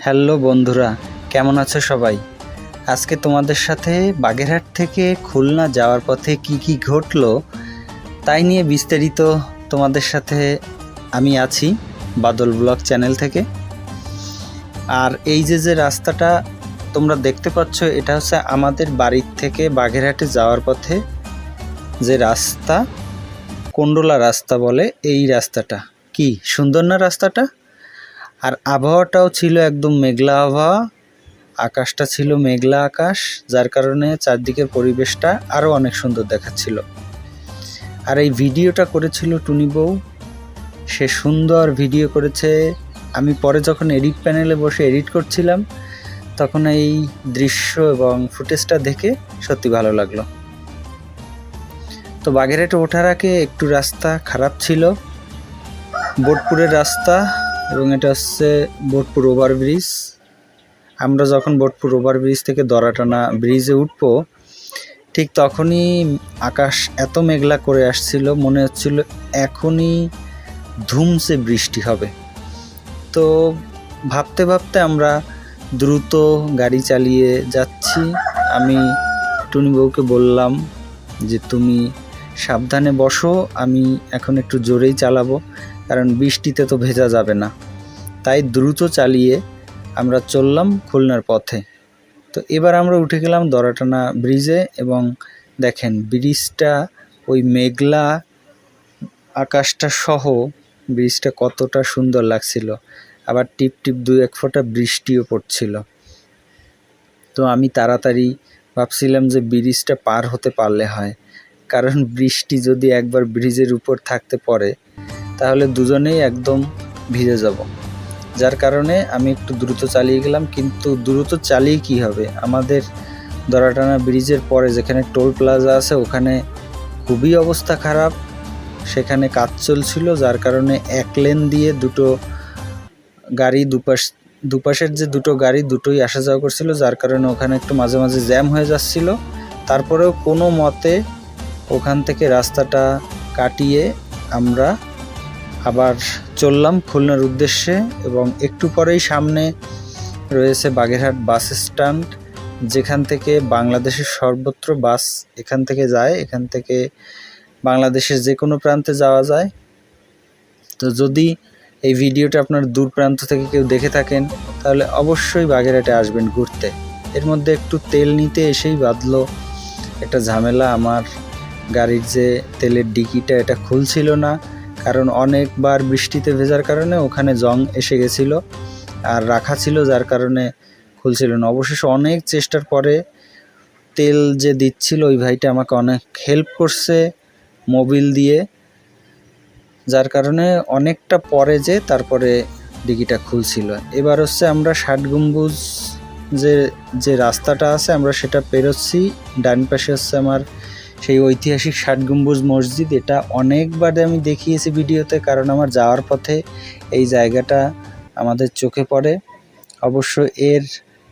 Hello বন্ধুরা, কেমন আছো সবাই? আজকে তোমাদের সাথে বাগেরহাট থেকে খুলনা যাওয়ার পথে কি কি ঘটলো তাই নিয়ে বিস্তারিত তোমাদের সাথে আমি আছি বাদল ব্লগ চ্যানেল থেকে। আর এই যে যে রাস্তাটা তোমরা দেখতে পাচ্ছ, এটা হচ্ছে আমাদের বাড়ির থেকে বাগেরহাটে যাওয়ার পথে যে রাস্তা, কোন্ডলা রাস্তা বলে এই রাস্তাটা। কি, সুন্দর না রাস্তাটা? আর আবহাওয়াটাও ছিল একদম মেঘলা আবহাওয়া। আকাশটা ছিল মেঘলা আকাশ, যার কারণে চারদিকের পরিবেশটা আরও অনেক সুন্দর দেখাচ্ছিল। আর এই ভিডিওটা করেছিল টুনি বউ। সে সুন্দর ভিডিও করেছে। আমি পরে যখন এডিট প্যানেলে বসে এডিট করছিলাম, তখন এই দৃশ্য এবং ফুটেজটা দেখে সত্যি ভালো লাগল। তো বাগেরহাটে ওঠার আগে একটু রাস্তা খারাপ ছিল। বোটপুরের রাস্তা এবং এটা হচ্ছে বোটপুর ওভারব্রিজ। আমরা যখন বোটপুর ওভারব্রিজ থেকে দরাটানা ব্রিজে উঠবো, ঠিক তখনই আকাশ এত মেঘলা করে আসছিল, মনে হচ্ছিল এখনই ধুমসে বৃষ্টি হবে। তো ভাবতে ভাবতে আমরা দ্রুত গাড়ি চালিয়ে যাচ্ছি। আমি টুনি বউকে বললাম যে, তুমি সাবধানে বসো, আমি এখন একটু জোরেই চালাবো। কারণ বৃষ্টিতে তো ভেজা যাবে না। তাই দ্রুত চালিয়ে আমরা চললাম খুলনার পথে। তো এবার আমরা উঠে গেলাম দরাটানা ব্রিজে এবং দেখেন ব্রিজটা, ওই মেঘলা আকাশটা সহ ব্রিজটা কতটা সুন্দর লাগছিল। আবার টিপ টিপ দু এক ফোঁটা বৃষ্টিও পড়ছিল। তো আমি তাড়াতাড়ি ভাবছিলাম যে ব্রিজটা পার হতে পারলে হয়। কারণ বৃষ্টি যদি একবার ব্রিজের উপর থাকতে পড়ে তাহলে দুজনেই একদম ভিজে যাব। যার কারণে আমি একটু দ্রুত চালিয়ে গেলাম, কিন্তু দ্রুত চালিয়ে কি হবে? আমাদের দরাটানা ব্রিজের পরে যেখানে টোল প্লাজা আছে, ওখানে খুবই অবস্থা খারাপ। সেখানে কাজ চলছিল, যার কারণে এক লেন দিয়ে দুটো গাড়ি দুপাশ, দুপাশের যে দুটো গাড়ি দুটোই আসা যাওয়া করছিল, যার কারণে ওখানে একটু মাঝে মাঝে জ্যাম হয়ে যাচ্ছিল। তারপরেও কোনো মতে ওখান থেকে রাস্তাটা কাটিয়ে আমরা আবার চললাম খুলনার উদ্দেশ্যে এবং একটু পরেই সামনে রয়েছে বাগেরহাট বাস স্ট্যান্ড, যেখান থেকে বাংলাদেশের সর্বত্র বাস এখান থেকে যায়, এখান থেকে বাংলাদেশের যে কোনো প্রান্তে যাওয়া যায়। তো যদি এই ভিডিওটা আপনার দূর প্রান্ত থেকে কেউ দেখে থাকেন, তাহলে অবশ্যই বাগেরহাটে আসবেন ঘুরতে। এর মধ্যে একটু তেল নিতে এসেই বাঁধলো একটা ঝামেলা। আমার গাড়ির যে তেলের ডিকিটা, এটা খুলছিল না। কারণ অনেকবার বৃষ্টিতে ভেজার কারণে ওখানে জং এসে গেছিল আর রাখা ছিল, যার কারণে খুলছিল না। অবশেষে অনেক চেষ্টার পরে তেল যে দিচ্ছিল, ওই ভাইটা আমাকে অনেক হেল্প করছে মোবিল দিয়ে, যার কারণে অনেকটা পরে যে তারপরে ডিগিটা খুলছিল। এবার হচ্ছে আমরা ষাট গম্বুজ যে যে রাস্তাটা আছে, আমরা সেটা পেরোচ্ছি। ডান পাশে হচ্ছে আমার সেই ঐতিহাসিক ষাট গম্বুজ মসজিদ, এটা অনেকবার আমি দেখিয়েছি ভিডিওতে, কারণ আমার যাওয়ার পথে এই জায়গাটা আমাদের চোখে পড়ে। অবশ্য এর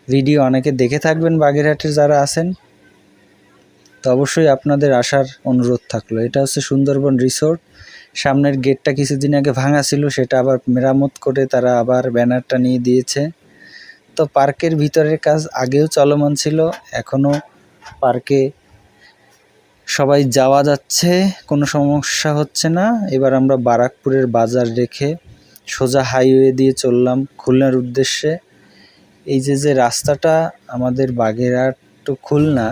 ভিডিও অনেকে দেখে থাকবেন, বাগেরহাটের যারা আছেন। তো অবশ্যই আপনাদের আসার অনুরোধ থাকল। এটা হচ্ছে সুন্দরবন রিসোর্ট। সামনের গেটটা কিছুদিন আগে ভাঙা ছিল, সেটা আবার মেরামত করে তারা আবার ব্যানারটা নিয়ে দিয়েছে। তো পার্কের ভিতরের কাজ আগেও চলমান ছিল, এখনও পার্কে সবাই যাওয়া যাচ্ছে, কোনো সমস্যা হচ্ছে না। এবার আমরা বারাকপুরের বাজার রেখে সোজা হাইওয়ে দিয়ে চললাম খুলনার উদ্দেশ্যে। এই যে যে রাস্তাটা আমাদের বাগেরহাট টু খুলনা,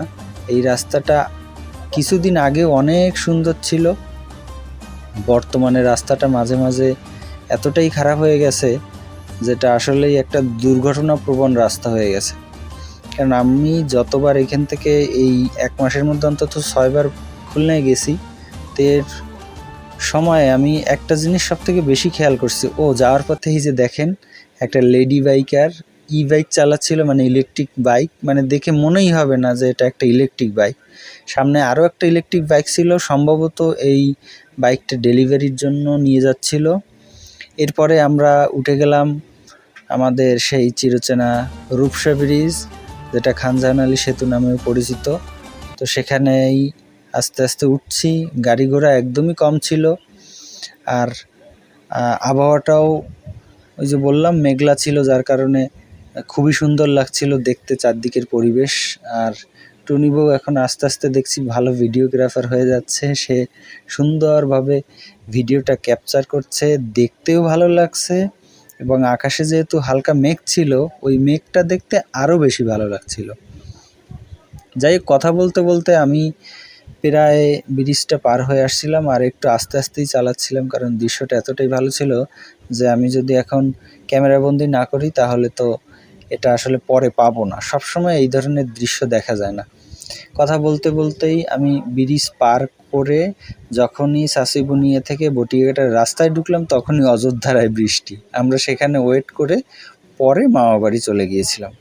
এই রাস্তাটা কিছুদিন আগে অনেক সুন্দর ছিল। বর্তমানে রাস্তাটা মাঝে মাঝে এতটাই খারাপ হয়ে গেছে, যেটা আসলেই একটা দুর্ঘটনা প্রবণ রাস্তা হয়ে গেছে। কারণ আমি যতবার এখান থেকে এই এক মাসের মধ্যে অন্তত ছয়বার খুলনায় গেছি, তো এর সময় আমি একটা জিনিস সব থেকে বেশি খেয়াল করছি। ও যাওয়ার পথে এই যে দেখেন, একটা লেডি বাইকার, ই বাইক চালাচ্ছিল মানে ইলেকট্রিক বাইক মানে দেখে মনেই হবে না যে এটা একটা ইলেকট্রিক বাইক। সামনে আরও একটা ইলেকট্রিক বাইক ছিল, সম্ভবত এই বাইকটা ডেলিভারির জন্য নিয়ে যাচ্ছিল। এরপরে আমরা উঠে গেলাম আমাদের সেই চিরচেনা রূপসা ব্রিজ যেটা খানজাহান আলী সেতু নামে পরিচিত। তো সেখানেই আস্তে আস্তে উঠছি, গাড়ি ঘোড়া একদমই কম ছিল। আর আবহাওয়াটাও ওই যে বললাম, মেঘলা ছিল, যার কারণে খুবই সুন্দর লাগছিল দেখতে চারদিকের পরিবেশ। আর টুনি বউ এখন আস্তে আস্তে দেখছি ভালো ভিডিওগ্রাফার হয়ে যাচ্ছে। সে সুন্দরভাবে ভিডিওটা ক্যাপচার করছে, দেখতেও ভালো লাগছে। এবং আকাশে যেহেতু হালকা মেঘ ছিল, ওই মেঘটা দেখতে আরও বেশি ভালো লাগছিল। যাই কথা বলতে বলতে আমি প্রায় ব্রিজটা পার হয়ে আসছিলাম আর একটু আস্তে আস্তেই চালাচ্ছিলাম, কারণ দৃশ্যটা এতটাই ভালো ছিল যে আমি যদি এখন ক্যামেরাবন্দি না করি, তাহলে তো এটা আসলে পরে পাবো না। সবসময় এই ধরনের দৃশ্য দেখা যায় না। কথা বলতে বলতেই আমি ব্রিজ পার করে যখনই সাসিবুনিয়া থেকে বটিয়াঘাটার রাস্তায় ঢুকলাম, তখনই অযোধ্যারায় বৃষ্টি। আমরা সেখানে ওয়েট করে পরে মামাবাড়ি চলে গিয়েছিলাম।